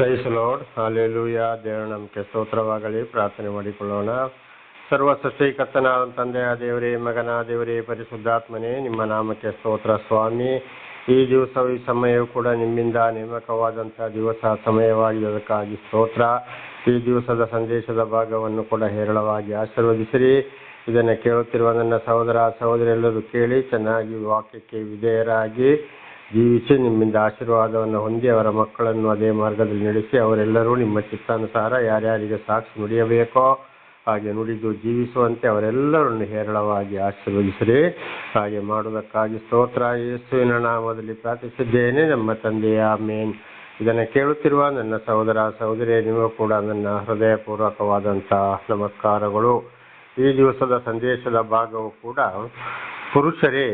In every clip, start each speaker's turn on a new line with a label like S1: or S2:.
S1: Price lord hallelujah ದೇವರ ನಮಗೆ ಸ್ತೋತ್ರವಾಗಲಿ. ಪ್ರಾರ್ಥನೆ ಮಾಡಿಕೊಳ್ಳೋಣ. ಸರ್ವ ಸೃಷ್ಟಿಕರ್ತನ ತಂದೆಯ ದೇವರೇ, ಮಗನ ದೇವರೇ, ಪರಿಶುದ್ಧಾತ್ಮನೇ, ನಿಮ್ಮ ನಾಮಕ್ಕೆ ಸ್ತೋತ್ರ ಸ್ವಾಮಿ. ಈ ದಿವಸ ಈ ಸಮಯವು ಕೂಡ ನಿಮ್ಮಿಂದ ನೇಮಕವಾದಂತಹ ದಿವಸ ಸಮಯವಾಗಿರುವುದಕ್ಕಾಗಿ ಸ್ತೋತ್ರ. ಈ ದಿವಸದ ಸಂದೇಶದ ಭಾಗವನ್ನು ಕೂಡ ಹೇರಳವಾಗಿ ಆಶೀರ್ವದಿಸಿರಿ. ಇದನ್ನು ಕೇಳುತ್ತಿರುವ ನನ್ನ ಸಹೋದರ ಸಹೋದರೆಲ್ಲರೂ ಕೇಳಿ ಚೆನ್ನಾಗಿ ವಾಕ್ಯಕ್ಕೆ ವಿಧೇಯರಾಗಿ ಜೀವಿಸಿ ನಿಮ್ಮಿಂದ ಆಶೀರ್ವಾದವನ್ನು ಹೊಂದಿ ಅವರ ಮಕ್ಕಳನ್ನು ಅದೇ ಮಾರ್ಗದಲ್ಲಿ ನಡೆಸಿ ಅವರೆಲ್ಲರೂ ನಿಮ್ಮ ಚಿತ್ತಾನುಸಾರ ಯಾರ್ಯಾರಿಗೆ ಸಾಕ್ಷಿ ನುಡಿಯಬೇಕೋ ಹಾಗೆ ನುಡಿದು ಜೀವಿಸುವಂತೆ ಅವರೆಲ್ಲರನ್ನು ಹೇರಳವಾಗಿ ಆಶೀರ್ವದಿಸಿರಿ. ಹಾಗೆ ಮಾಡುವುದಕ್ಕಾಗಿ ಸ್ತೋತ್ರ. ಯೇಸುವಿನ ನಾಮದಲ್ಲಿ ಪ್ರಾರ್ಥಿಸಿದ್ದೇನೆ. ನಮ್ಮ ತಂದೆಯ ಮೇನ್ ಇದನ್ನು ಕೇಳುತ್ತಿರುವ ನನ್ನ ಸಹೋದರ ಸಹೋದರಿ ನೀವು ಕೂಡ ನನ್ನ ಹೃದಯಪೂರ್ವಕವಾದಂಥ ನಮಸ್ಕಾರಗಳು. ಈ ದಿವಸದ ಸಂದೇಶದ ಭಾಗವು ಕೂಡ ಪುರುಷರೇ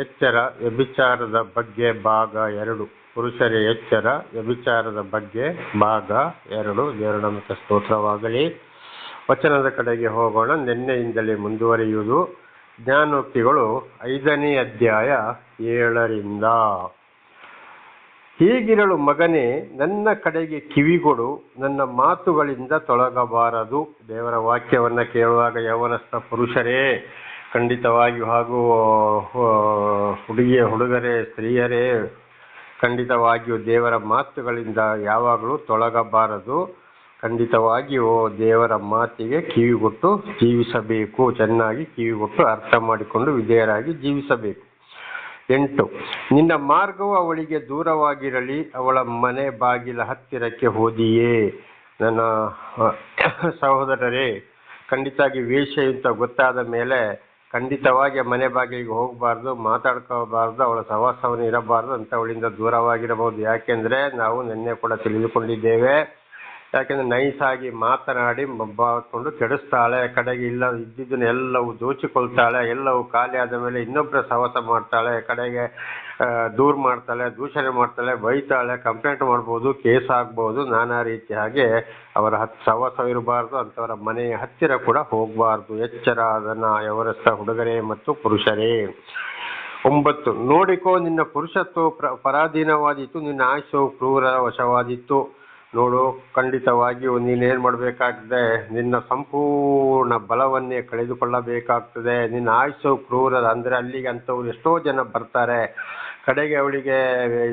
S1: ಎಚ್ಚರ, ವ್ಯಭಿಚಾರದ ಬಗ್ಗೆ ಭಾಗ ಎರಡು. ಪುರುಷರೇ ಎಚ್ಚರ, ವ್ಯಭಿಚಾರದ ಬಗ್ಗೆ ಭಾಗ ಎರಡು. ದೇವರ ನಮಗೆ ಸ್ತೋತ್ರವಾಗಲಿ. ವಚನದ ಕಡೆಗೆ ಹೋಗೋಣ. ನಿನ್ನೆಯಿಂದಲೇ ಮುಂದುವರಿಯುವುದು ಜ್ಞಾನೋಕ್ತಿಗಳು ಐದನೇ ಅಧ್ಯಾಯ ಏಳರಿಂದ. ಹೀಗಿರಲು ಮಗನೇ, ನನ್ನ ಕಡೆಗೆ ಕಿವಿಗೊಡು, ನನ್ನ ಮಾತುಗಳಿಂದ ತೊಳಗಬಾರದು. ದೇವರ ವಾಕ್ಯವನ್ನ ಕೇಳುವಾಗ, ಯವನಸ್ಥ ಪುರುಷರೇ ಖಂಡಿತವಾಗಿಯೂ ಹಾಗೂ ಹುಡುಗಿಯ ಹುಡುಗರೇ, ಸ್ತ್ರೀಯರೇ ಖಂಡಿತವಾಗಿಯೂ ದೇವರ ಮಾತುಗಳಿಂದ ಯಾವಾಗಲೂ ತೊಲಗಬಾರದು ಖಂಡಿತವಾಗಿಯೂ ದೇವರ ಮಾತಿಗೆ ಕಿವಿಗೊಟ್ಟು ಜೀವಿಸಬೇಕು. ಚೆನ್ನಾಗಿ ಕಿವಿಗೊಟ್ಟು ಅರ್ಥ ಮಾಡಿಕೊಂಡು ವಿಧೇಯರಾಗಿ ಜೀವಿಸಬೇಕು. ಎಂಟು, ನಿನ್ನ ಮಾರ್ಗವು ಅವಳಿಗೆ ದೂರವಾಗಿರಲಿ. ಅವಳ ಮನೆ ಬಾಗಿಲ ಹತ್ತಿರಕ್ಕೆ ಹೋದಿಯೇ. ನನ್ನ ಸಹೋದರರೇ, ಖಂಡಿತವಾಗಿ ವೇಷ ಅಂತ ಗೊತ್ತಾದ ಮೇಲೆ ಖಂಡಿತವಾಗಿ ಮನೆ ಬಾಗಿಲಿಗೆ ಹೋಗಬಾರ್ದು, ಮಾತಾಡ್ಕೋಬಾರ್ದು, ಅವಳ ಸಹವಾಸವನ್ನು ಇರಬಾರ್ದು ಅಂತ ಅವಳಿಂದ ದೂರವಾಗಿರಬಹುದು. ಯಾಕೆಂದ್ರೆ ನಾವು ನಿನ್ನೆ ಕೂಡ ತಿಳಿದುಕೊಂಡಿದ್ದೇವೆ. ಯಾಕೆಂದ್ರೆ ನೈಸ್ ಆಗಿ ಮಾತನಾಡಿ ಮಬ್ಬಾಕೊಂಡು ಕೆಡಿಸ್ತಾಳೆ, ಕಡೆಗೆ ಇಲ್ಲ ಇದ್ದಿದ್ದನ್ನ ಎಲ್ಲವೂ ದೋಚಿಕೊಳ್ತಾಳೆ, ಎಲ್ಲವೂ ಖಾಲಿ ಆದ ಮೇಲೆ ಇನ್ನೊಬ್ಬರ ಸಹವಾಸ ಮಾಡ್ತಾಳೆ, ಕಡೆಗೆ ದೂರ ಮಾಡ್ತಾಳೆ, ದೂಷಣೆ ಮಾಡ್ತಾಳೆ, ಬೈತಾಳೆ ಕಂಪ್ಲೇಂಟ್ ಮಾಡ್ಬೋದು ಕೇಸ್ ಆಗ್ಬೋದು, ನಾನಾ ರೀತಿಯಾಗಿ ಅವರ ಹತ್ ಸಹವಾಸ ಇರಬಾರ್ದು, ಅಂಥವರ ಮನೆಯ ಹತ್ತಿರ ಕೂಡ ಹೋಗಬಾರ್ದು. ಎಚ್ಚರ ಅದನ್ನ ಯವರಸ್ಥ ಹುಡುಗರೇ ಮತ್ತು ಪುರುಷರೇ. ಒಂಬತ್ತು, ನೋಡಿಕೋ ನಿನ್ನ ಪುರುಷತ್ವ ಪರಾಧೀನವಾದೀತು ನಿನ್ನ ಆಯುಷ್ಯವು ಕ್ರೂರ ವಶವಾದಿತ್ತು ನೋಡು, ಖಂಡಿತವಾಗಿಯೂ ನೀನೇನು ಮಾಡಬೇಕಾಗ್ತದೆ? ನಿನ್ನ ಸಂಪೂರ್ಣ ಬಲವನ್ನೇ ಕಳೆದುಕೊಳ್ಳಬೇಕಾಗ್ತದೆ. ನಿನ್ನ ಆಯುಸ್ಸು ಕ್ರೂರ ಅಂದರೆ ಅಲ್ಲಿಗೆ ಅಂಥವ್ರು ಎಷ್ಟೋ ಜನ ಬರ್ತಾರೆ. ಕಡೆಗೆ ಅವಳಿಗೆ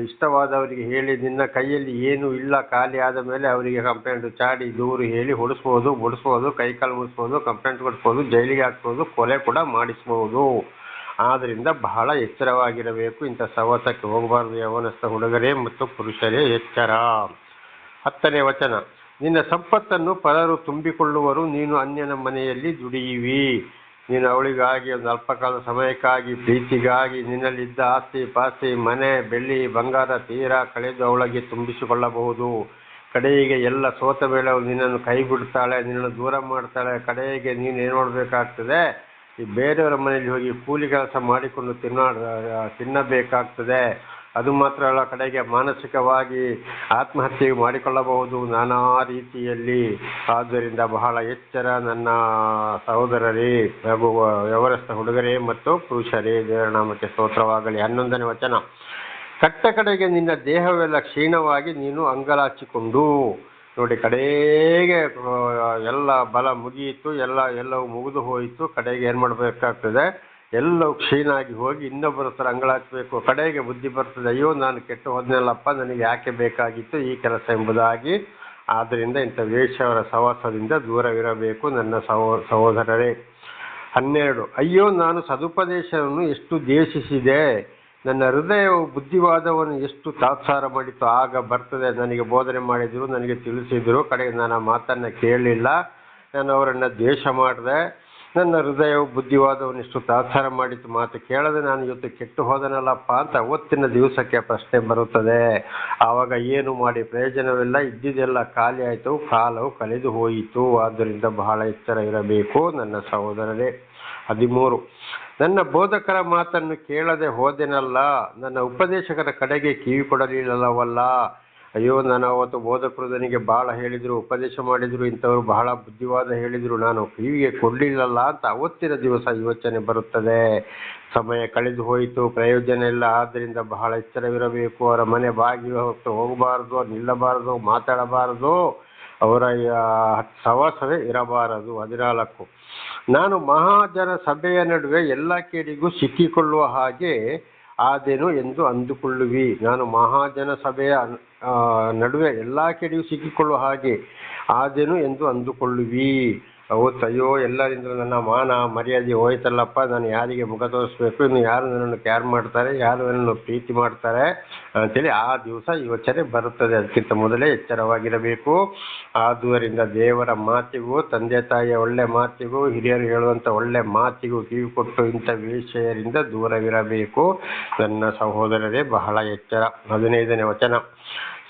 S1: ಇಷ್ಟವಾದವರಿಗೆ ಹೇಳಿ, ನಿನ್ನ ಕೈಯಲ್ಲಿ ಏನೂ ಇಲ್ಲ, ಖಾಲಿ ಆದ ಮೇಲೆ ಅವರಿಗೆ ಕಂಪ್ಲೇಂಟ್ ಚಾಡಿ, ದೂರು ಹೇಳಿ ಹೊಡಿಸ್ಬೋದು ಬಡಿಸ್ಬೋದು ಕೈ ಕಾಲು ಮುಡಿಸ್ಬೋದು ಕಂಪ್ಲೇಂಟ್ ಕೊಡಿಸ್ಬೋದು, ಜೈಲಿಗೆ ಹಾಕ್ಬೋದು, ಕೊಲೆ ಕೂಡ ಮಾಡಿಸ್ಬೋದು. ಆದ್ದರಿಂದ ಬಹಳ ಎಚ್ಚರವಾಗಿರಬೇಕು ಇಂಥ ಸವತಕ್ಕೆ ಹೋಗಬಾರ್ದು, ಯವನಸ್ಥ ಹುಡುಗರೇ ಮತ್ತು ಪುರುಷರೇ ಎಚ್ಚರ. ಹತ್ತನೇ ವಚನ. ನಿನ್ನ ಸಂಪತ್ತನ್ನು ಪರರು ತುಂಬಿಕೊಳ್ಳುವರು, ನೀನು ಅನ್ಯನ ಮನೆಯಲ್ಲಿ ದುಡಿಯುವಿ. ನೀನು ಅವಳಿಗಾಗಿ ಒಂದು ಅಲ್ಪಕಾಲ ಸಮಯಕ್ಕಾಗಿ, ಪ್ರೀತಿಗಾಗಿ ನಿನ್ನಲ್ಲಿದ್ದ ಆಸ್ತಿ, ಪಾಸ್ತಿ, ಮನೆ, ಬೆಳ್ಳಿ, ಬಂಗಾರ, ತೀರಾ ಕಳೆದು ಅವಳಿಗೆ ತುಂಬಿಸಿಕೊಳ್ಳಬಹುದು. ಕಡೆಗೆ ಎಲ್ಲ ಸೋತ ಮೇಲೆ ಅವಳು ನಿನ್ನನ್ನು ಕೈ ಬಿಡ್ತಾಳೆ ನಿನ್ನನ್ನು ದೂರ ಮಾಡ್ತಾಳೆ. ಕಡೆಗೆ ನೀನು ಏನು ಮಾಡಬೇಕಾಗ್ತದೆ? ಈ ಬೇರೆಯವರ ಮನೆಯಲ್ಲಿ ಹೋಗಿ ಕೂಲಿ ಕೆಲಸ ಮಾಡಿಕೊಂಡು ತಿನ್ನ ತಿನ್ನಬೇಕಾಗ್ತದೆ. ಅದು ಮಾತ್ರ ಅಲ್ಲ, ಕಡೆಗೆ ಮಾನಸಿಕವಾಗಿ ಆತ್ಮಹತ್ಯೆ ಮಾಡಿಕೊಳ್ಳಬಹುದು ನಾನಾ ರೀತಿಯಲ್ಲಿ. ಆದ್ದರಿಂದ ಬಹಳ ಎಚ್ಚರ ನನ್ನ ಸಹೋದರರೇ, ಹಾಗೂ ವ್ಯವರಸ್ಥ ಹುಡುಗರೇ ಮತ್ತು ಪುರುಷರೇ ದೇವರನಾಮಕ್ಕೆ ಸ್ತೋತ್ರವಾಗಲಿ. ಹನ್ನೊಂದನೇ ವಚನ. ಕಟ್ಟ ಕಡೆಗೆ ನಿನ್ನ ದೇಹವೆಲ್ಲ ಕ್ಷೀಣವಾಗಿ ನೀನು ಅಂಗಲಾಚಿಕೊಂಡು. ನೋಡಿ, ಕಡೆಗೆ ಎಲ್ಲ ಬಲ ಮುಗಿಯಿತು, ಎಲ್ಲ, ಎಲ್ಲವೂ ಮುಗಿದು ಹೋಯಿತು. ಕಡೆಗೆ ಏನು ಮಾಡಬೇಕಾಗ್ತದೆ? ಎಲ್ಲವೂ ಕ್ಷೀಣಾಗಿ ಹೋಗಿ ಇನ್ನೊಬ್ಬರ ಹತ್ರ ಅಂಗಳಾಚಬೇಕು ಕಡೆಗೆ ಬುದ್ಧಿ ಬರ್ತದೆ, ಅಯ್ಯೋ ನಾನು ಕೆಟ್ಟು ಹೋದ್ನಲ್ಲಪ್ಪ, ನನಗೆ ಯಾಕೆ ಬೇಕಾಗಿತ್ತು ಈ ಕೆಲಸ ಎಂಬುದಾಗಿ. ಆದ್ದರಿಂದ ಇಂಥ ವೇಶ್ಯವರ ಸವಾಸದಿಂದ ದೂರವಿರಬೇಕು ನನ್ನ ಸಹೋ, ಸಹೋದರರೇ. ಹನ್ನೆರಡು, ಅಯ್ಯೋ ನಾನು ಸದುಪದೇಶವನ್ನು ಎಷ್ಟು ದ್ವೇಷಿಸಿದೆ. ನನ್ನ ಹೃದಯವು ಬುದ್ಧಿವಾದವನ್ನು ಎಷ್ಟು ತಾತ್ಸಾರ ಮಾಡಿತು ಆಗ ಬರ್ತದೆ, ನನಗೆ ಬೋಧನೆ ಮಾಡಿದರು, ನನಗೆ ತಿಳಿಸಿದರು, ಕಡೆಗೆ ನಾನು ಆ ಮಾತನ್ನು ಕೇಳಲಿಲ್ಲ. ನಾನು ಅವರನ್ನು ದ್ವೇಷ ಮಾಡಿದೆ. ನನ್ನ ಹೃದಯವು ಬುದ್ಧಿವಾದವನ್ನು ಎಷ್ಟು ತಾತ್ಸಾರ ಮಾಡಿತು ಮಾತು ಕೇಳದೆ ನಾನು ಇವತ್ತು ಕೆಟ್ಟು ಹೋದನಲ್ಲಪ್ಪ ಅಂತ ಅವತ್ತಿನ ದಿವಸಕ್ಕೆ ಪ್ರಶ್ನೆ ಬರುತ್ತದೆ. ಆವಾಗ ಏನು ಮಾಡಿ ಪ್ರಯೋಜನವಿಲ್ಲ, ಇದ್ದಿದ್ದೆಲ್ಲ ಖಾಲಿ ಆಯಿತು, ಕಾಲವು ಕಳೆದು ಹೋಯಿತು. ಆದ್ದರಿಂದ ಬಹಳ ಎಚ್ಚರ ಇರಬೇಕು ನನ್ನ ಸಹೋದರರೇ. ಹದಿಮೂರು. ನನ್ನ ಬೋಧಕರ ಮಾತನ್ನು ಕೇಳದೆ ಹೋದೆನಲ್ಲ, ನನ್ನ ಉಪದೇಶಕರ ಕಡೆಗೆ ಕಿವಿ ಕೊಡಲಿಲ್ಲವಲ್ಲ ಅಯ್ಯೋ, ನಾನು ಅವತ್ತು ಬೋಧಕೃದನಿಗೆ ಬಹಳ ಹೇಳಿದರು, ಉಪದೇಶ ಮಾಡಿದ್ರು, ಇಂಥವ್ರು ಬಹಳ ಬುದ್ಧಿವಾದ ಹೇಳಿದರು. ನಾನು ಕಿವಿಗೆ ಕೊಡಲಿಲ್ಲಲ್ಲ ಅಂತ ಅವತ್ತಿನ ದಿವಸ ಯೋಚನೆ ಬರುತ್ತದೆ. ಸಮಯ ಕಳೆದು ಹೋಯಿತು, ಪ್ರಯೋಜನ ಇಲ್ಲ. ಆದ್ದರಿಂದ ಬಹಳ ಎಚ್ಚರವಿರಬೇಕು. ಅವರ ಮನೆ ಬಾಗಿಲು ಹೊತ್ತು ಹೋಗಬಾರದು, ನಿಲ್ಲಬಾರದು, ಮಾತಾಡಬಾರದು. ಅವರ ಸವಾಸವೇ ಇರಬಾರದು. ಹದಿನಾಲ್ಕು. ನಾನು ಮಹಾಜನ ಸಭೆಯ ನಡುವೆ ಎಲ್ಲ ಕೇಡಿಗೂ ಸಿಕ್ಕಿಕೊಳ್ಳುವ ಹಾಗೆ ಆದೇನು ಎಂದು ಅಂದುಕೊಳ್ಳುವಿ. ನಾನು ಮಹಾಜನ ಸಭೆಯ ನಡುವೆ ಎಲ್ಲ ಕಡೆಯೂ ಸಿಕ್ಕಿಕೊಳ್ಳುವ ಹಾಗೆ ಆದೇನು ಎಂದು ಅಂದುಕೊಳ್ಳುವಿ. ಅವತ್ತು ಅಯ್ಯೋ ಎಲ್ಲರಿಂದ ನನ್ನ ಮಾನ, ಮರ್ಯಾದೆ ಹೋಯ್ತಲ್ಲಪ್ಪ, ನಾನು ಯಾರಿಗೆ ಮುಖ ತೋರಿಸ್ಬೇಕು, ಇನ್ನು ಯಾರು ನನ್ನನ್ನು ಕೇರ್ ಮಾಡ್ತಾರೆ, ಯಾರು ನನ್ನನ್ನು ಪ್ರೀತಿ ಮಾಡ್ತಾರೆ ಅಂತೇಳಿ ಆ ದಿವಸ ಯೋಚನೆ ಬರುತ್ತದೆ. ಅದಕ್ಕಿಂತ ಮೊದಲೇ ಎಚ್ಚರವಾಗಿರಬೇಕು. ಆದುದರಿಂದ ದೇವರ ಮಾತಿಗೂ, ತಂದೆ ತಾಯಿಯ ಒಳ್ಳೆ ಮಾತಿಗೂ, ಹಿರಿಯರು ಹೇಳುವಂಥ ಒಳ್ಳೆ ಮಾತಿಗೂ ಕಿವಿ ಕೊಟ್ಟು ಇಂಥ ವಿಷಯರಿಂದ ದೂರವಿರಬೇಕು. ನನ್ನ ಸಹೋದರರೇ, ಬಹಳ ಎಚ್ಚರ. ಹದಿನೈದನೇ ವಚನ.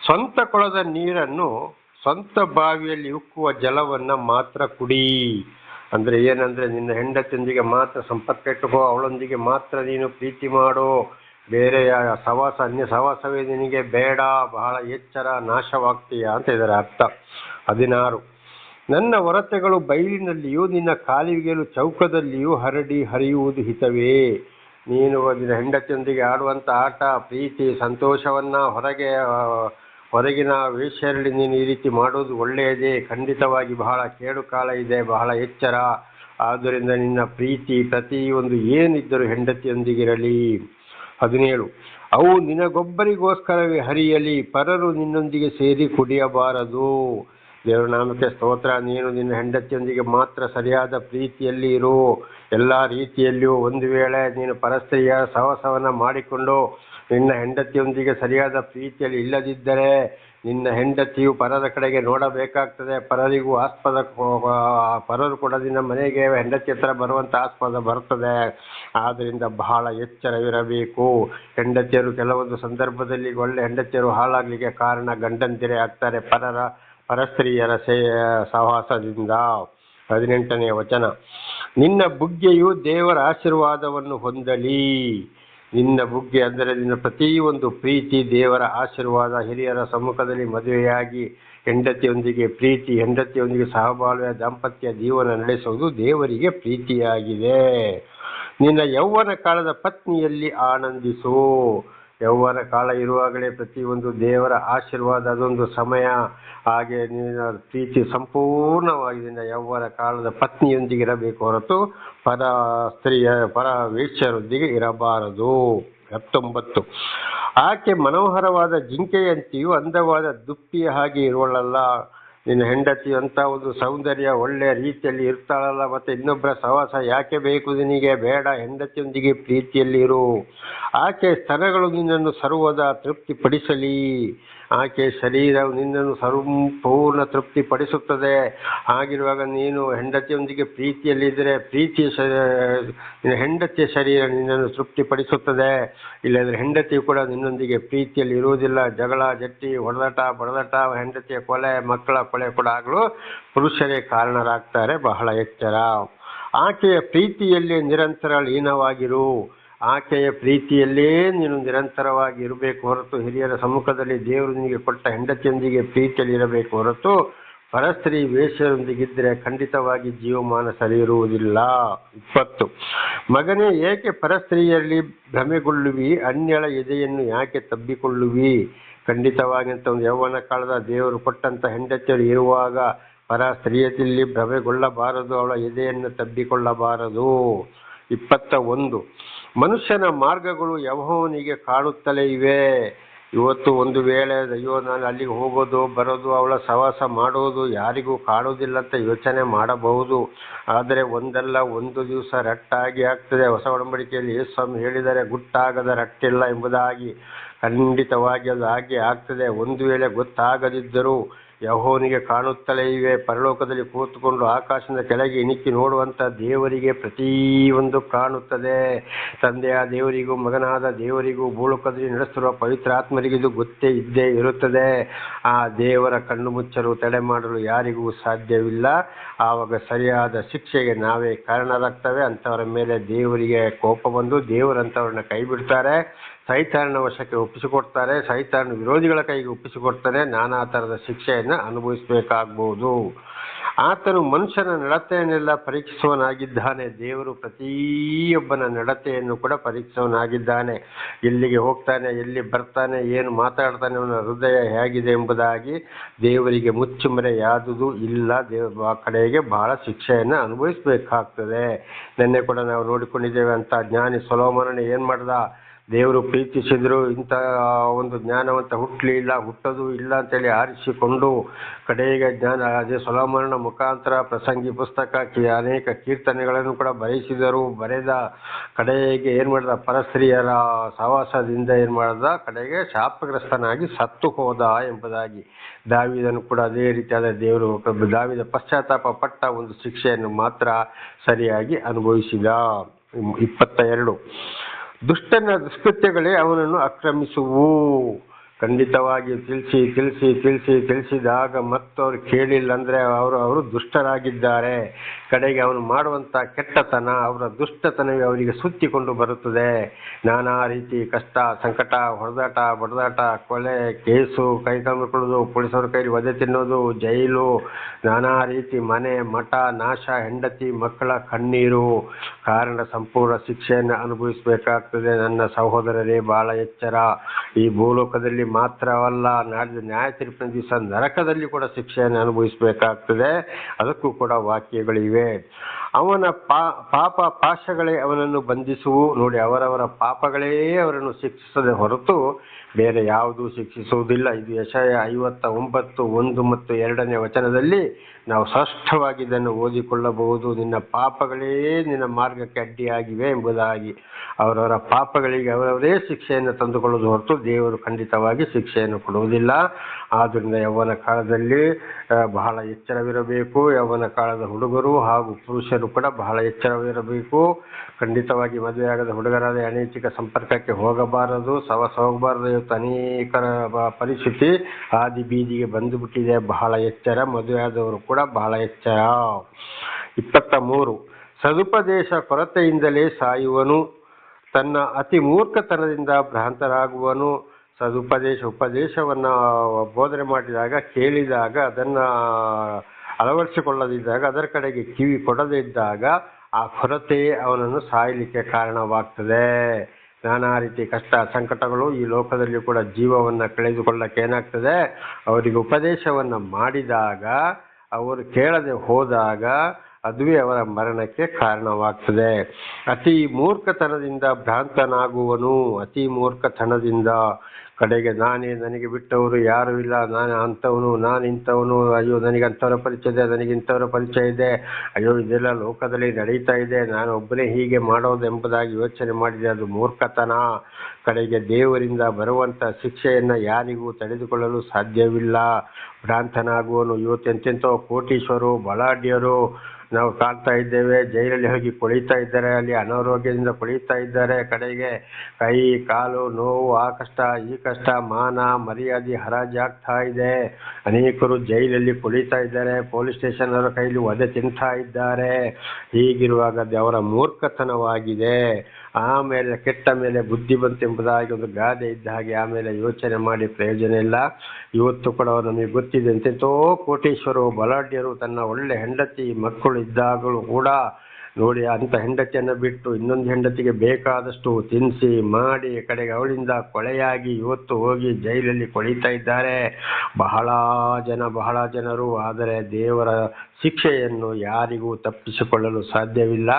S1: ಸ್ವಂತ ಕೊಳದ ನೀರನ್ನು ಸ್ವಂತ ಬಾವಿಯಲ್ಲಿ ಉಕ್ಕುವ ಜಲವನ್ನ ಮಾತ್ರ ಕುಡಿ. ಅಂದ್ರೆ ಏನಂದ್ರೆ ನಿನ್ನ ಹೆಂಡತಿಯೊಂದಿಗೆ ಮಾತ್ರ ಸಂಪರ್ಕ ಇಟ್ಟುಕೋ ಅವಳೊಂದಿಗೆ ಮಾತ್ರ ನೀನು ಪ್ರೀತಿ ಮಾಡೋ. ಬೇರೆ ಸವಾಸ ಅನ್ಯ ಸವಾಸವೇ ನಿನಗೆ ಬೇಡ, ಬಹಳ ಎಚ್ಚರ, ನಾಶವಾಗ್ತೀಯ ಅಂತ ಇದರ ಅರ್ಥ. ಹದಿನಾರು. ನನ್ನ ಹೊರತೆಗಳು ಬಯಲಿನಲ್ಲಿಯೂ, ನಿನ್ನ ಕಾಲುವಿಗೆಲು ಚೌಕದಲ್ಲಿಯೂ ಹರಡಿ ಹರಿಯುವುದು ಹಿತವೇ. ನೀನು ನಿನ್ನ ಹೆಂಡತಿಯೊಂದಿಗೆ ಆಡುವಂಥ ಆಟ, ಪ್ರೀತಿ, ಸಂತೋಷವನ್ನ ಹೊರಗೆ ಹೊರಗಿನ ವೇಶ್ಯರಲ್ಲಿ ನೀನು ಈ ರೀತಿ ಮಾಡೋದು ಒಳ್ಳೆಯದೇ, ಖಂಡಿತವಾಗಿ ಬಹಳ ಕೇಡು ಕಾಲ ಇದೆ, ಬಹಳ ಎಚ್ಚರ. ಆದ್ದರಿಂದ ನಿನ್ನ ಪ್ರೀತಿ ಪ್ರತಿಯೊಂದು ಏನಿದ್ದರೂ ಹೆಂಡತಿಯೊಂದಿಗಿರಲಿ. ಹದಿನೇಳು, ಅವು ನಿನಗೊಬ್ಬರಿಗೋಸ್ಕರವೇ ಹರಿಯಲಿ, ಪರರು ನಿನ್ನೊಂದಿಗೆ ಸೇರಿ ಕುಡಿಯಬಾರದು. ದೇವರ ನಾಮಕ್ಕೆ ಸ್ತೋತ್ರ, ನೀನು ನಿನ್ನ ಹೆಂಡತಿಯೊಂದಿಗೆ ಮಾತ್ರ ಸರಿಯಾದ ಪ್ರೀತಿಯಲ್ಲಿ ಇರು. ಎಲ್ಲ ರೀತಿಯಲ್ಲಿಯೂ ಒಂದು ವೇಳೆ ನೀನು ಪರಸ್ತ್ರೀಯ ಸಹವಾಸವನ್ನ ಮಾಡಿಕೊಂಡು ನಿನ್ನ ಹೆಂಡತಿಯೊಂದಿಗೆ ಸರಿಯಾದ ಪ್ರೀತಿಯಲ್ಲಿ ಇಲ್ಲದಿದ್ದರೆ ನಿನ್ನ ಹೆಂಡತಿಯು ಪರದ ಕಡೆಗೆ ನೋಡಬೇಕಾಗ್ತದೆ. ಪರರಿಗೂ ಆಸ್ಪದ, ಪರರು ಕೂಡ ನಿನ್ನ ಮನೆಗೆ ಹೆಂಡತಿ ಹತ್ರ ಬರುವಂಥ ಆಸ್ಪದ ಬರ್ತದೆ. ಆದ್ದರಿಂದ ಬಹಳ ಎಚ್ಚರವಿರಬೇಕು. ಹೆಂಡತಿಯರು ಕೆಲವೊಂದು ಸಂದರ್ಭದಲ್ಲಿ ಒಳ್ಳೆ ಹೆಂಡತಿಯರು ಹಾಳಾಗಲಿಕ್ಕೆ ಕಾರಣ ಗಂಡಂತಿರೇ ಆಗ್ತಾರೆ. ಪರರ, ಪರಸ್ತ್ರೀಯರ ಸಹವಾಸದಿಂದ. ಹದಿನೆಂಟನೇ ವಚನ. ನಿನ್ನ ಬುಗ್ಗೆಯು ದೇವರ ಆಶೀರ್ವಾದವನ್ನು ಹೊಂದಲಿ. ನಿನ್ನ ಬುಗ್ಗೆ ಅಂದರೆ ನಿನ್ನ ಪ್ರತಿಯೊಂದು ಪ್ರೀತಿ ದೇವರ ಆಶೀರ್ವಾದ ಹಿರಿಯರ ಸಮ್ಮುಖದಲ್ಲಿ ಮದುವೆಯಾಗಿ ಹೆಂಡತಿಯೊಂದಿಗೆ ಪ್ರೀತಿ, ಹೆಂಡತಿಯೊಂದಿಗೆ ಸಹಬಾಳ್ವೆಯ ದಾಂಪತ್ಯ ಜೀವನ ನಡೆಸುವುದು ದೇವರಿಗೆ ಪ್ರೀತಿಯಾಗಿದೆ. ನಿನ್ನ ಯೌವನ ಕಾಲದ ಪತ್ನಿಯಲ್ಲಿ ಆನಂದಿಸು. ಯೌವನ ಕಾಲ ಇರುವಾಗಲೇ ಪ್ರತಿಯೊಂದು ದೇವರ ಆಶೀರ್ವಾದ ಅದೊಂದು ಸಮಯ ಹಾಗೆ ನಿನ್ನ ಪ್ರೀತಿ ಸಂಪೂರ್ಣವಾಗಿ ನಿನ್ನ ಯೌವನ ಕಾಲದ ಪತ್ನಿಯೊಂದಿಗೆ ಇರಬೇಕು ಹೊರತು ಪರ ಸ್ತ್ರೀಯ ಪರ ವೇಶ್ಯರೊಂದಿಗೆ ಇರಬಾರದು. ಹತ್ತೊಂಬತ್ತು. ಆಕೆ ಮನೋಹರವಾದ ಜಿಂಕೆಯಂತೆಯೂ ಅಂದವಾದ ದುಪ್ಪಿಯ ಹಾಗೆ ಇರುವಳಲ್ಲ. ನಿನ್ನ ಹೆಂಡತಿ ಅಂತ ಒಂದು ಸೌಂದರ್ಯ ಒಳ್ಳೆಯ ರೀತಿಯಲ್ಲಿ ಇರ್ತಾಳಲ್ಲ, ಮತ್ತೆ ಇನ್ನೊಬ್ಬರ ಸಹವಾಸ ಯಾಕೆ ಬೇಕು ನಿನಗೆ? ಬೇಡ, ಹೆಂಡತಿಯೊಂದಿಗೆ ಪ್ರೀತಿಯಲ್ಲಿ ಇರು. ಆಕೆ ಸ್ತನಗಳು ನಿನ್ನನ್ನು ಸರ್ವದಾ ತೃಪ್ತಿಪಡಿಸಲಿ. ಆಕೆ ಶರೀರವು ನಿನ್ನನ್ನು ಸಂಪೂರ್ಣ ತೃಪ್ತಿಪಡಿಸುತ್ತದೆ. ಹಾಗಿರುವಾಗ ನೀನು ಹೆಂಡತಿಯೊಂದಿಗೆ ಪ್ರೀತಿಯಲ್ಲಿದ್ದರೆ ಪ್ರೀತಿಯ ಶರೀರ ಹೆಂಡತಿಯ ಶರೀರ ನಿನ್ನನ್ನು ತೃಪ್ತಿಪಡಿಸುತ್ತದೆ. ಇಲ್ಲಂದರೆ ಹೆಂಡತಿಯು ಕೂಡ ನಿನ್ನೊಂದಿಗೆ ಪ್ರೀತಿಯಲ್ಲಿ ಇರುವುದಿಲ್ಲ. ಜಗಳ, ಜಟ್ಟಿ ಹೊಡೆದಾಟ ಬಡದಾಟ, ಹೆಂಡತಿಯ ಕೊಲೆ, ಮಕ್ಕಳ ಕೊಲೆ ಕೂಡ ಆಗಲು ಪುರುಷರೇ ಕಾರಣರಾಗ್ತಾರೆ. ಬಹಳ ಎಚ್ಚರ. ಆಕೆಯ ಪ್ರೀತಿಯಲ್ಲಿ ನಿರಂತರ ಲೀನವಾಗಿರು. ಆಕೆಯ ಪ್ರೀತಿಯಲ್ಲೇ ನೀನು ನಿರಂತರವಾಗಿ ಇರಬೇಕು ಹೊರತು ಹಿರಿಯರ ಸಮ್ಮುಖದಲ್ಲಿ ದೇವರು ನಿನಗೆ ಕೊಟ್ಟ ಹೆಂಡತಿಯೊಂದಿಗೆ ಪ್ರೀತಿಯಲ್ಲಿ ಇರಬೇಕು ಹೊರತು ಪರಸ್ತ್ರೀ ವೇಷರೊಂದಿಗಿದ್ದರೆ ಖಂಡಿತವಾಗಿ ಜೀವಮಾನ ಸರಿಯಿರುವುದಿಲ್ಲ. ಇಪ್ಪತ್ತು. ಮಗನೇ, ಏಕೆ ಪರಸ್ತ್ರೀಯಲ್ಲಿ ಭ್ರಮೆಗೊಳ್ಳುವಿ? ಅನ್ಯಳ ಎದೆಯನ್ನು ಯಾಕೆ ತಬ್ಬಿಕೊಳ್ಳುವಿ? ಖಂಡಿತವಾಗಿಂತ ಒಂದು ಯೌವನ ಕಾಲದ ದೇವರು ಕೊಟ್ಟಂತ ಹೆಂಡತಿಯರು ಇರುವಾಗ ಪರ ಸ್ತ್ರೀಯದಲ್ಲಿ ಭ್ರಮೆಗೊಳ್ಳಬಾರದು, ಅವಳ ಎದೆಯನ್ನು ತಬ್ಬಿಕೊಳ್ಳಬಾರದು. ಇಪ್ಪತ್ತ ಒಂದು ಮನುಷ್ಯನ ಮಾರ್ಗಗಳು ಯಹೋವನಿಗೆ ಕಾಡುತ್ತಲೇ ಇವೆ. ಇವತ್ತು ಒಂದು ವೇಳೆ ಅಯ್ಯೋ, ನಾನು ಅಲ್ಲಿಗೆ ಹೋಗೋದು, ಬರೋದು, ಅವಳ ಸವಾಸ ಮಾಡೋದು ಯಾರಿಗೂ ಕಾಡೋದಿಲ್ಲ ಅಂತ ಯೋಚನೆ ಮಾಡಬಹುದು. ಆದರೆ ಒಂದಲ್ಲ, ಒಂದು ದಿವಸ ರಟ್ಟಾಗಿ ಆಗ್ತದೆ. ಹೊಸ ಒಡಂಬಡಿಕೆಯಲ್ಲಿ ಸ್ವಾಮಿ ಹೇಳಿದರೆ ಗುಟ್ಟಾಗದ ರಟ್ಟಿಲ್ಲ ಎಂಬುದಾಗಿ ಖಂಡಿತವಾಗಿ ಅದು ಹಾಗೆ ಆಗ್ತದೆ. ಒಂದು ವೇಳೆ ಗೊತ್ತಾಗದಿದ್ದರೂ ಯಹೋವನಿಗೆ ಕಾಣುತ್ತಲೇ ಇವೆ. ಪರಲೋಕದಲ್ಲಿ ಕೂತುಕೊಂಡು ಆಕಾಶದ ಕೆಳಗೆ ಇಣಿಕ್ಕಿ ನೋಡುವಂಥ ದೇವರಿಗೆ ಪ್ರತಿಯೊಂದು ಕಾಣುತ್ತದೆ. ತಂದೆಯ ದೇವರಿಗೂ ಮಗನಾದ ದೇವರಿಗೂ ಭೂಲೋಕದಲ್ಲಿ ನಡೆಸಿರುವ ಪವಿತ್ರಾತ್ಮರಿಗಿದು ಗೊತ್ತೇ ಇದ್ದೇ ಇರುತ್ತದೆ. ಆ ದೇವರ ಕಣ್ಣು ಮುಚ್ಚಲು ತಡೆ ಮಾಡಲು ಯಾರಿಗೂ ಸಾಧ್ಯವಿಲ್ಲ. ಆವಾಗ ಸರಿಯಾದ ಶಿಕ್ಷೆಗೆ ನಾವೇ ಕಾರಣರಾಗ್ತವೆ. ಅಂಥವರ ಮೇಲೆ ದೇವರಿಗೆ ಕೋಪ ಬಂದು ದೇವರಂಥವ್ರನ್ನ ಕೈ ಬಿಡ್ತಾರೆ ಸೈತಾನನ ವಶಕ್ಕೆ ಒಪ್ಪಿಸಿಕೊಡ್ತಾರೆ, ಸೈತಾನ ವಿರೋಧಿಗಳ ಕೈಗೆ ಒಪ್ಪಿಸಿಕೊಡ್ತಾರೆ, ನಾನಾ ಥರದ ಶಿಕ್ಷೆಯನ್ನು ಅನುಭವಿಸಬೇಕಾಗ್ಬೋದು. ಆತನು ಮನುಷ್ಯನ ನಡತೆಯನ್ನೆಲ್ಲ ಪರೀಕ್ಷಿಸುವನಾಗಿದ್ದಾನೆ, ದೇವರು ಪ್ರತಿಯೊಬ್ಬನ ನಡತೆಯನ್ನು ಕೂಡ ಪರೀಕ್ಷಿಸುವನಾಗಿದ್ದಾನೆ. ಎಲ್ಲಿಗೆ ಹೋಗ್ತಾನೆ, ಎಲ್ಲಿ ಬರ್ತಾನೆ, ಏನು ಮಾತಾಡ್ತಾನೆ ಅವನ ಹೃದಯ ಹೇಗಿದೆ ಎಂಬುದಾಗಿ ದೇವರಿಗೆ ಮುಚ್ಚುಮರೆ ಯಾವುದು ಇಲ್ಲ. ದೇವ ಕಡೆಗೆ ಬಹಳ ಶಿಕ್ಷೆಯನ್ನು ಅನುಭವಿಸಬೇಕಾಗ್ತದೆ. ನಿನ್ನೆ ಕೂಡ ನಾವು ನೋಡಿಕೊಂಡಿದ್ದೇವೆ ಅಂತ ಜ್ಞಾನಿ ಸೊಲೋಮನನ ಏನು ಮಾಡ್ದ? ದೇವರು ಪ್ರೀತಿಸಿದ್ರು, ಇಂಥ ಒಂದು ಜ್ಞಾನವಂತ ಹುಟ್ಟಲಿಲ್ಲ ಹುಟ್ಟೋದು ಇಲ್ಲ ಅಂತೇಳಿ ಆರಿಸಿಕೊಂಡು ಕಡೆಗೆ ಜ್ಞಾನ ಅದೇ ಸೊಲಮರಣ ಮುಖಾಂತರ ಪ್ರಸಂಗಿ ಪುಸ್ತಕ ಅನೇಕ ಕೀರ್ತನೆಗಳನ್ನು ಕೂಡ ಬರೆಸಿದರು. ಬರೆದ ಕಡೆಗೆ ಏನು ಮಾಡಿದ? ಪರಸ್ತ್ರೀಯರ ಸಹವಾಸದಿಂದ ಏನು ಮಾಡಿದ? ಕಡೆಗೆ ಶಾಪಗ್ರಸ್ತನಾಗಿ ಸತ್ತು ಹೋದ ಎಂಬುದಾಗಿ ದಾವಿದನು ಕೂಡ ಅದೇ ರೀತಿಯಾದ ದೇವರು ದಾವಿದ ಪಶ್ಚಾತ್ತಾಪ ಪಟ್ಟ ಒಂದು ಶಿಕ್ಷೆಯನ್ನು ಮಾತ್ರ ಸರಿಯಾಗಿ ಅನುಭವಿಸಿದ. ಇಪ್ಪತ್ತ ಎರಡು. ದುಷ್ಟನ ದುಷ್ಕೃತ್ಯಗಳೇ ಅವನನ್ನು ಆಕ್ರಮಿಸುವು. ಖಂಡಿತವಾಗಿ ತಿಳಿಸಿ ತಿಳಿಸಿ ತಿಳಿಸಿ, ತಿಳಿಸಿದಾಗ ಮತ್ತವ್ರು ಕೇಳಿಲ್ಲ ಅಂದರೆ ಅವರು ಅವರು ದುಷ್ಟರಾಗಿದ್ದಾರೆ. ಕಡೆಗೆ ಅವನು ಮಾಡುವಂಥ ಕೆಟ್ಟತನ, ಅವರ ದುಷ್ಟತನವೇ ಅವರಿಗೆ ಸುತ್ತಿಕೊಂಡು ಬರುತ್ತದೆ. ನಾನಾ ರೀತಿ ಕಷ್ಟ, ಸಂಕಟ, ಹೊಡೆದಾಟ, ಬಡದಾಟ, ಕೊಲೆ, ಕೇಸು, ಕೈ ಕಳ್ಕೊಳ್ಳೋದು ಪೊಲೀಸರ ಕೈಲಿ ವಧೆ ತಿನ್ನೋದು, ಜೈಲು, ನಾನಾ ರೀತಿ ಮನೆ, ಮಠ, ನಾಶ, ಹೆಂಡತಿ, ಮಕ್ಕಳ ಕಣ್ಣೀರು. ಕಾರಣ ಸಂಪೂರ್ಣ ಶಿಕ್ಷೆಯನ್ನು ಅನುಭವಿಸಬೇಕಾಗ್ತದೆ. ನನ್ನ ಸಹೋದರರೇ ಬಹಳ ಎಚ್ಚರ. ಈ ಭೂಲೋಕದಲ್ಲಿ ಮಾತ್ರವಲ್ಲ ನಾಡಿದ ನ್ಯಾಯ ತೀರ್ಪಿನ ದಿವಸ ನರಕದಲ್ಲಿ ಕೂಡ ಶಿಕ್ಷೆಯನ್ನು ಅನುಭವಿಸಬೇಕಾಗ್ತದೆ. ಅದಕ್ಕೂ ಕೂಡ ವಾಕ್ಯಗಳಿವೆ. Yes ಅವನ ಪಾಪ ಪಾಶಗಳೇ ಅವನನ್ನು ಬಂಧಿಸುವು. ನೋಡಿ, ಅವರವರ ಪಾಪಗಳೇ ಅವರನ್ನು ಶಿಕ್ಷಿಸದೆ ಹೊರತು ಬೇರೆ ಯಾವುದೂ ಶಿಕ್ಷಿಸುವುದಿಲ್ಲ. ಇದು ಯಶಯ ಐವತ್ತ ಒಂಬತ್ತು, ಒಂದು ಮತ್ತು ಎರಡನೇ ವಚನದಲ್ಲಿ ನಾವು ಸ್ಪಷ್ಟವಾಗಿ ಇದನ್ನು ಓದಿಕೊಳ್ಳಬಹುದು. ನಿನ್ನ ಪಾಪಗಳೇ ನಿನ್ನ ಮಾರ್ಗಕ್ಕೆ ಅಡ್ಡಿಯಾಗಿವೆ ಎಂಬುದಾಗಿ. ಅವರವರ ಪಾಪಗಳಿಗೆ ಅವರವರೇ ಶಿಕ್ಷೆಯನ್ನು ತಂದುಕೊಳ್ಳುವುದು ಹೊರತು ದೇವರು ಖಂಡಿತವಾಗಿ ಶಿಕ್ಷೆಯನ್ನು ಕೊಡುವುದಿಲ್ಲ. ಆದ್ದರಿಂದ ಯೌವನ ಕಾಲದಲ್ಲಿ ಬಹಳ ಎಚ್ಚರವಿರಬೇಕು. ಯೌವನ ಕಾಲದ ಹುಡುಗರು ಹಾಗೂ ಪುರುಷರು ಕೂಡ ಬಹಳ ಎಚ್ಚರವಿರಬೇಕು ಖಂಡಿತವಾಗಿ ಮದುವೆಯಾಗದ ಹುಡುಗರಾದ ಅನೈತಿಕ ಸಂಪರ್ಕಕ್ಕೆ ಹೋಗಬಾರದು, ಸವಸ ಹೋಗಬಾರದು ಇವತ್ತು ಅನೇಕರ ಪರಿಸ್ಥಿತಿ ಹಾದಿ ಬೀದಿಗೆ ಬಂದು ಬಿಟ್ಟಿದೆ ಬಹಳ ಎಚ್ಚರ, ಮದುವೆಯಾದವರು ಕೂಡ ಬಹಳ ಎಚ್ಚರ. ಇಪ್ಪತ್ತ ಮೂರು ಸದುಪದೇಶ ಕೊರತೆಯಿಂದಲೇ ಸಾಯುವನು, ತನ್ನ ಅತಿ ಮೂರ್ಖತನದಿಂದ ಭ್ರಾಂತರಾಗುವನು. ಸದುಪದೇಶ ಉಪದೇಶವನ್ನು ಬೋಧನೆ ಮಾಡಿದಾಗ ಕೇಳಿದಾಗ ಅದನ್ನು ಅಳವಡಿಸಿಕೊಳ್ಳದಿದ್ದಾಗ ಅದರ ಕಡೆಗೆ ಕಿವಿ ಕೊಡದೇ ಇದ್ದಾಗ ಆ ಕೊರತೆ ಅವನನ್ನು ಸಾಯಲಿಕ್ಕೆ ಕಾರಣವಾಗ್ತದೆ. ನಾನಾ ರೀತಿ ಕಷ್ಟ ಸಂಕಟಗಳು ಈ ಲೋಕದಲ್ಲಿ ಕೂಡ ಜೀವವನ್ನು ಕಳೆದುಕೊಳ್ಳಕ್ಕೆ ಏನಾಗ್ತದೆ? ಅವರಿಗೆ ಉಪದೇಶವನ್ನು ಮಾಡಿದಾಗ, ಅವರು ಕೇಳದೆ ಹೋದಾಗ ಅದುವೇ ಅವರ ಮರಣಕ್ಕೆ ಕಾರಣವಾಗ್ತದೆ. ಅತಿ ಮೂರ್ಖತನದಿಂದ ಭ್ರಾಂತನಾಗುವನು. ಅತಿ ಮೂರ್ಖತನದಿಂದ ಕಡೆಗೆ ನಾನೇ ನನಗೆ ಬಿಟ್ಟವರು ಯಾರೂ ಇಲ್ಲ, ನಾನು ಅಂಥವನು, ನಾನು ಇಂಥವನು, ಅಯ್ಯೋ ನನಗೆ ಅಂಥವರ ಪರಿಚಯ ಇದೆ ನನಗೆ ಇಂಥವರ ಪರಿಚಯ ಇದೆ, ಅಯ್ಯೋ ಇದೆಲ್ಲ ಲೋಕದಲ್ಲಿ ನಡೀತಾ ಇದೆ, ನಾನು ಒಬ್ಬನೇ ಹೀಗೆ ಮಾಡೋದು ಎಂಬುದಾಗಿ ಯೋಚನೆ ಮಾಡಿದೆ, ಅದು ಮೂರ್ಖತನ. ಕಡೆಗೆ ದೇವರಿಂದ ಬರುವಂಥ ಶಿಕ್ಷೆಯನ್ನು ಯಾರಿಗೂ ತಡೆದುಕೊಳ್ಳಲು ಸಾಧ್ಯವಿಲ್ಲ. ಭ್ರಾಂತನಾಗುವನು ಇವತ್ತು ಎಂತೆಂಥೋ ಕೋಟೀಶ್ವರು, ಬಲಾಢ್ಯರು ನಾವು ಕಾಣ್ತಾ ಇದ್ದೇವೆ, ಜೈಲಲ್ಲಿ ಹೋಗಿ ಕುಳಿತಾ ಇದ್ದಾರೆ, ಅಲ್ಲಿ ಅನಾರೋಗ್ಯದಿಂದ ಕುಳಿತಾ ಇದ್ದಾರೆ. ಕಡೆಗೆ ಕೈ, ಕಾಲು, ನೋವು, ಆ ಕಷ್ಟ, ಈ ಕಷ್ಟ, ಮಾನ, ಮರ್ಯಾದೆ ಹರಾಜಾಗ್ತಾ ಇದೆ. ಅನೇಕರು ಜೈಲಲ್ಲಿ ಕುಳಿತಾ ಇದ್ದಾರೆ, ಪೊಲೀಸ್ ಸ್ಟೇಷನ್ ಅವರ ಕೈಲಿ ವಧೆ ತಿಂತಾ ಇದ್ದಾರೆ. ಹೀಗಿರುವಾಗ ಅವರ ಮೂರ್ಖತನವಾಗಿದೆ. ಆಮೇಲೆ ಕೆಟ್ಟ ಮೇಲೆ ಬುದ್ಧಿ ಬಂತೆಂಬುದಾಗಿ ಒಂದು ಗಾದೆ ಇದ್ದ ಹಾಗೆ ಆಮೇಲೆ ಯೋಚನೆ ಮಾಡಿ ಪ್ರಯೋಜನ ಇಲ್ಲ. ಇವತ್ತು ಕೂಡ ನಮಗೆ ಗೊತ್ತಿದೆ ಅಂತೆಂತೋ ಕೋಟೀಶ್ವರು ಬಲಾಢ್ಯರು, ತನ್ನ ಒಳ್ಳೆ ಹೆಂಡತಿ ಮಕ್ಕಳು ಇದ್ದಾಗಲೂ ಕೂಡ ನೋಡಿ ಅಂಥ ಹೆಂಡತಿಯನ್ನು ಬಿಟ್ಟು ಇನ್ನೊಂದು ಹೆಂಡತಿಗೆ ಬೇಕಾದಷ್ಟು ತಿನ್ನಿಸಿ ಮಾಡಿ ಕಡೆಗೆ ಅವಳಿಂದ ಕೊಳೆಯಾಗಿ ಇವತ್ತು ಹೋಗಿ ಜೈಲಲ್ಲಿ ಕೊಳಿತಾ ಇದ್ದಾರೆ. ಬಹಳ ಜನ, ಬಹಳ ಜನರು, ಆದರೆ ದೇವರ ಶಿಕ್ಷೆಯನ್ನು ಯಾರಿಗೂ ತಪ್ಪಿಸಿಕೊಳ್ಳಲು ಸಾಧ್ಯವಿಲ್ಲ.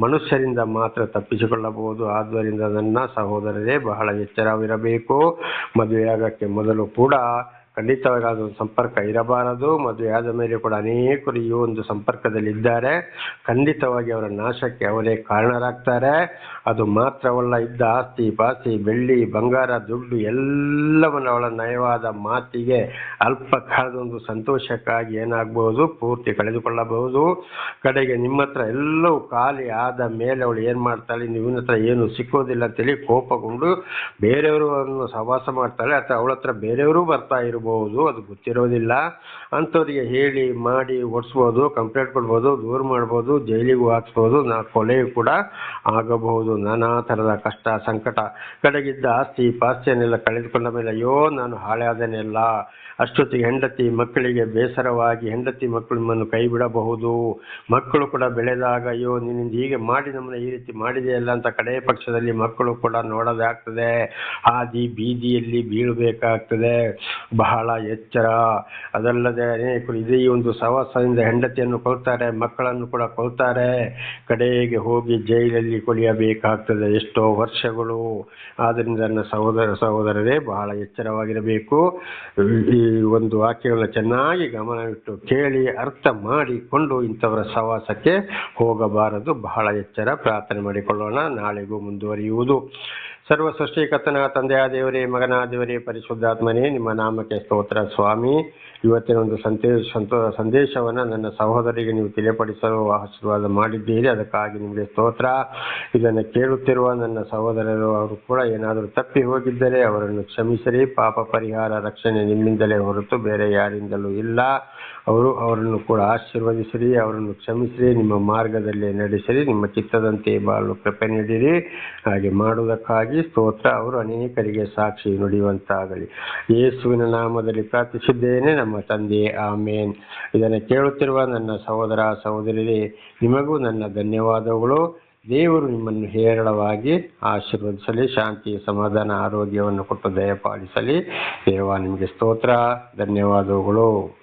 S1: ಮನುಷ್ಯರಿಂದ ಮಾತ್ರ ತಪ್ಪಿಸಿಕೊಳ್ಳಬಹುದು. ಆದ್ದರಿಂದ ನನ್ನ ಸಹೋದರರೇ, ಬಹಳ ಎಚ್ಚರವಿರಬೇಕು. ಮದುವೆಯಾಗಕ್ಕೆ ಮೊದಲು ಕೂಡ ಖಂಡಿತವಾಗಿ ಅದೊಂದು ಸಂಪರ್ಕ ಇರಬಾರದು ಮದುವೆಯಾದ ಮೇಲೆ ಕೂಡ ಅನೇಕರು ಈ ಒಂದು ಸಂಪರ್ಕದಲ್ಲಿದ್ದಾರೆ. ಖಂಡಿತವಾಗಿ ಅವರ ನಾಶಕ್ಕೆ ಅವರೇ ಕಾರಣರಾಗ್ತಾರೆ. ಅದು ಮಾತ್ರವಲ್ಲ, ಇದ್ದ ಆಸ್ತಿ, ಪಾಸ್ತಿ, ಬೆಳ್ಳಿ, ಬಂಗಾರ, ದುಡ್ಡು ಎಲ್ಲವನ್ನು ಅವಳ ನಯವಾದ ಮಾತಿಗೆ ಅಲ್ಪ ಕಾಲದೊಂದು ಸಂತೋಷಕ್ಕಾಗಿ ಏನಾಗಬಹುದು, ಪೂರ್ತಿ ಕಳೆದುಕೊಳ್ಳಬಹುದು. ಕಡೆಗೆ ನಿಮ್ಮ ಹತ್ರ ಎಲ್ಲವೂ ಖಾಲಿ ಆದ ಮೇಲೆ ಅವಳು ಏನು ಮಾಡ್ತಾಳೆ ನಿಮ್ಮ ಹತ್ರ ಏನು ಸಿಕ್ಕೋದಿಲ್ಲ ಅಂತೇಳಿ ಕೋಪಗೊಂಡು ಬೇರೆಯವರು ಸಹವಾಸ ಮಾಡ್ತಾಳೆ, ಅಥವಾ ಅವಳ ಹತ್ರ ಬೇರೆಯವರು ಬರ್ತಾ ಇರ್ಬೋದು. ಇರಬಹುದು ಅದು ಗೊತ್ತಿರೋದಿಲ್ಲ. ಅಂಥವ್ರಿಗೆ ಹೇಳಿ, ಮಾಡಿ ಓಡಿಸ್ಬೋದು ಕಂಪ್ಲೇಂಟ್ ಕೊಡ್ಬೋದು, ದೂರ ಮಾಡ್ಬೋದು, ಜೈಲಿಗೂ ಹಾಕ್ಸ್ಬೋದು, ನಾ ಕೊಲೆ ಕೂಡ ಆಗಬಹುದು. ನಾನಾ ಥರದ ಕಷ್ಟ, ಸಂಕಟ, ಕಡೆಗಿದ್ದ ಆಸ್ತಿ, ಪಾಸ್ತಿಯನ್ನೆಲ್ಲ ಕಳೆದುಕೊಂಡ ಮೇಲೆ ಅಯ್ಯೋ, ನಾನು ಹಾಳೆ ಆದನೆಲ್ಲ ಅಷ್ಟೊತ್ತಿಗೆ ಹೆಂಡತಿ ಮಕ್ಕಳಿಗೆ ಬೇಸರವಾಗಿ ಹೆಂಡತಿ ಮಕ್ಕಳು ನಿಮ್ಮನ್ನು ಕೈ ಬಿಡಬಹುದು. ಮಕ್ಕಳು ಕೂಡ ಬೆಳೆದಾಗ, ಅಯ್ಯೋ, ನಿನ್ನಿಂದ ಹೀಗೆ ಮಾಡಿ ನಮ್ಮನ್ನ ಈ ರೀತಿ ಮಾಡಿದೆಯಲ್ಲ ಅಂತ ಕಡೆಯ ಪಕ್ಷದಲ್ಲಿ ಮಕ್ಕಳು ಕೂಡ ನೋಡೋದಾಗ್ತದೆ ಹಾದಿ ಬೀದಿಯಲ್ಲಿ ಬೀಳಬೇಕಾಗ್ತದೆ. ಎಚ್ಚರ. ಅದಲ್ಲದೆ ಅನೇಕರು ಇದೇ ಒಂದು ಸವಾಸದಿಂದ ಹೆಂಡತಿಯನ್ನು ಕೊಲ್ತಾರೆ, ಮಕ್ಕಳನ್ನು ಕೂಡ ಕೊಲ್ತಾರೆ. ಕಡೆಗೆ ಹೋಗಿ ಜೈಲಲ್ಲಿ ಕೊಲಿಯಬೇಕಾಗ್ತದೆ ಎಷ್ಟೋ ವರ್ಷಗಳು. ಆದ್ದರಿಂದ ನನ್ನ ಸಹೋದರ ಸಹೋದರರೇ ಬಹಳ ಎಚ್ಚರವಾಗಿರಬೇಕು. ಈ ಒಂದು ವಾಕ್ಯಗಳನ್ನ ಚೆನ್ನಾಗಿ ಗಮನವಿಟ್ಟು ಕೇಳಿ, ಅರ್ಥ ಮಾಡಿಕೊಂಡು ಇಂಥವರ ಸವಾಸಕ್ಕೆ ಹೋಗಬಾರದು. ಬಹಳ ಎಚ್ಚರ. ಪ್ರಾರ್ಥನೆ ಮಾಡಿಕೊಳ್ಳೋಣ. ನಾಳೆಗೂ ಮುಂದುವರಿಯುವುದು. ಸರ್ವ ಸೃಷ್ಟಿಕರ್ತನ ತಂದೆಯ ದೇವರೇ, ಮಗನ ದೇವರೇ, ಪರಿಶುದ್ಧಾತ್ಮನೇ, ನಿಮ್ಮ ನಾಮಕ್ಕೆ ಸ್ತೋತ್ರ ಸ್ವಾಮಿ. ಇವತ್ತಿನ ಒಂದು ಸಂದೇಶ ಸಂತೋ, ಸಂದೇಶವನ್ನು ನನ್ನ ಸಹೋದರಿಗೆ ನೀವು ತಿಳಿಪಡಿಸಲು ಆಶೀರ್ವಾದ ಮಾಡಿದ್ದೀರಿ. ಅದಕ್ಕಾಗಿ ನಿಮಗೆ ಸ್ತೋತ್ರ. ಇದನ್ನು ಕೇಳುತ್ತಿರುವ ನನ್ನ ಸಹೋದರರು, ಅವರು ಕೂಡ ಏನಾದರೂ ತಪ್ಪಿ ಹೋಗಿದ್ದರೆ ಅವರನ್ನು ಕ್ಷಮಿಸಿರಿ. ಪಾಪ ಪರಿಹಾರ, ರಕ್ಷಣೆ ನಿಮ್ಮಿಂದಲೇ ಹೊರತು ಬೇರೆ ಯಾರಿಂದಲೂ ಇಲ್ಲ. ಅವರು ಅವರನ್ನು ಕೂಡ ಆಶೀರ್ವದಿಸಿರಿ, ಅವರನ್ನು ಕ್ಷಮಿಸಿರಿ, ನಿಮ್ಮ ಮಾರ್ಗದಲ್ಲಿ ನಡೆಸಿರಿ, ನಿಮ್ಮ ಚಿತ್ತದಂತೆ ಬಾಳು ಕೃಪೆ ನೀಡಿರಿ. ಹಾಗೆ ಮಾಡುವುದಕ್ಕಾಗಿ ಸ್ತೋತ್ರ, ಅವರು ಅನೇಕರಿಗೆ ಸಾಕ್ಷಿ ನುಡಿಯುವಂತಾಗಲಿ. ಯೇಸುವಿನ ನಾಮದಲ್ಲಿ ಪ್ರಾರ್ಥಿಸಿದ್ದೇನೆ, ನಮ್ಮ ತಂದೆ ಆಮೇನ್. ಇದನ್ನು ಕೇಳುತ್ತಿರುವ ನನ್ನ ಸಹೋದರ ಸಹೋದರಿ ನಿಮಗೂ ನನ್ನ ಧನ್ಯವಾದಗಳು. ದೇವರು ನಿಮ್ಮನ್ನು ಹೇರಳವಾಗಿ ಆಶೀರ್ವದಿಸಲಿ ಶಾಂತಿ ಸಮಾಧಾನ, ಆರೋಗ್ಯವನ್ನು ಕೊಟ್ಟು ದಯಪಾಲಿಸಲಿ. ದೇವ, ನಿಮಗೆ ಸ್ತೋತ್ರ, ಧನ್ಯವಾದಗಳು.